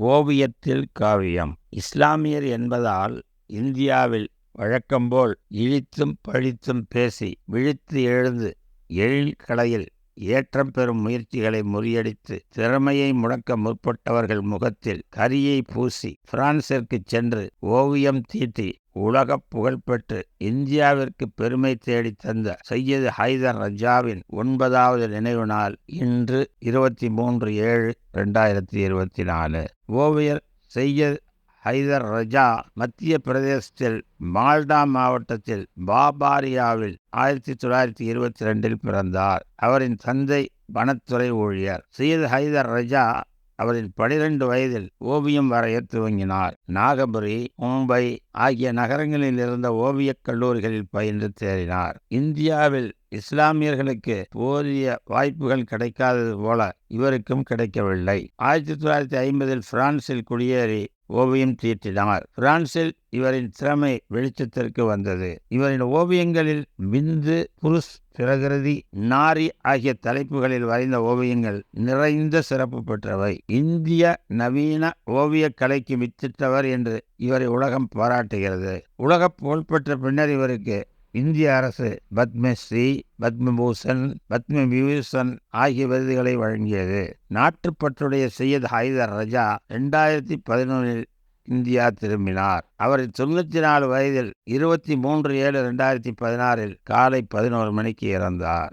ஓவியத்தில் காவியம். இஸ்லாமியர் என்பதால் இந்தியாவில் வழக்கம்போல் இழித்தும் பழித்தும் பேசி விழித்து எழுந்து எழில் கலையில் ஏற்றம் பெறும் முயற்சிகளை முறியடித்து திறமையை முடக்க முற்பட்டவர்கள் முகத்தில் கரியை பூசி பிரான்சிற்கு சென்று ஓவியம் தீட்டி உலக புகழ்பெற்று இந்தியாவிற்கு பெருமை தேடி தந்த சையது ஹைதர் ரஜாவின் ஒன்பதாவது நினைவு நாள் இன்று இருபத்தி மூன்று ஏழு ரெண்டாயிரத்தி இருபத்தி நாலு. ஓவியர் சையத் ஹைதர் ரஜா மத்திய பிரதேசத்தில் மால்டா மாவட்டத்தில் பாபாரியாவில் ஆயிரத்தி தொள்ளாயிரத்தி இருபத்தி ரெண்டில் பிறந்தார். அவரின் தந்தை வனத்துறை ஊழியர். சையத் ஹைதர் ரஜா அவரின் பனிரெண்டு வயதில் ஓவியம் வரைய துவங்கினார். நாகபுரி மும்பை ஆகிய நகரங்களில் இருந்த ஓவியக் கல்லூரிகளில் பயின்று தேறினார். இந்தியாவில் இஸ்லாமியர்களுக்கு போதிய வாய்ப்புகள் கிடைக்காதது போல இவருக்கும் கிடைக்கவில்லை. ஆயிரத்தி தொள்ளாயிரத்தி ஐம்பதில் பிரான்சில் குடியேறி ஓவியம் தீட்டினார். பிரான்சில் இவரின் திறமை வெளிச்சத்திற்கு வந்தது. இவரின் ஓவியங்களில் விந்து புருஷ் பிரகிருதி நாரி ஆகிய தலைப்புகளில் வரைந்த ஓவியங்கள் நிறைந்த சிறப்பு பெற்றவை. இந்திய நவீன ஓவியக் கலைக்கு வித்திட்டவர் என்று இவரை உலகம் பாராட்டுகிறது. உலக புகழ்பெற்ற பின்னர் இவருக்கு இந்திய அரசு பத்மஸ்ரீ பத்மபூஷன் பத்ம விபூஷன் ஆகிய விருதுகளை வழங்கியது. நாட்டுப்பற்றுடைய சையத் ஹைதர் ரஜா ரெண்டாயிரத்தி பதினொன்றில் இந்தியா திரும்பினார். அவர் தொண்ணூற்றி நாலு வயதில் இருபத்தி மூன்று ஏழு ரெண்டாயிரத்தி பதினாறில் காலை பதினோரு மணிக்கு இறந்தார்.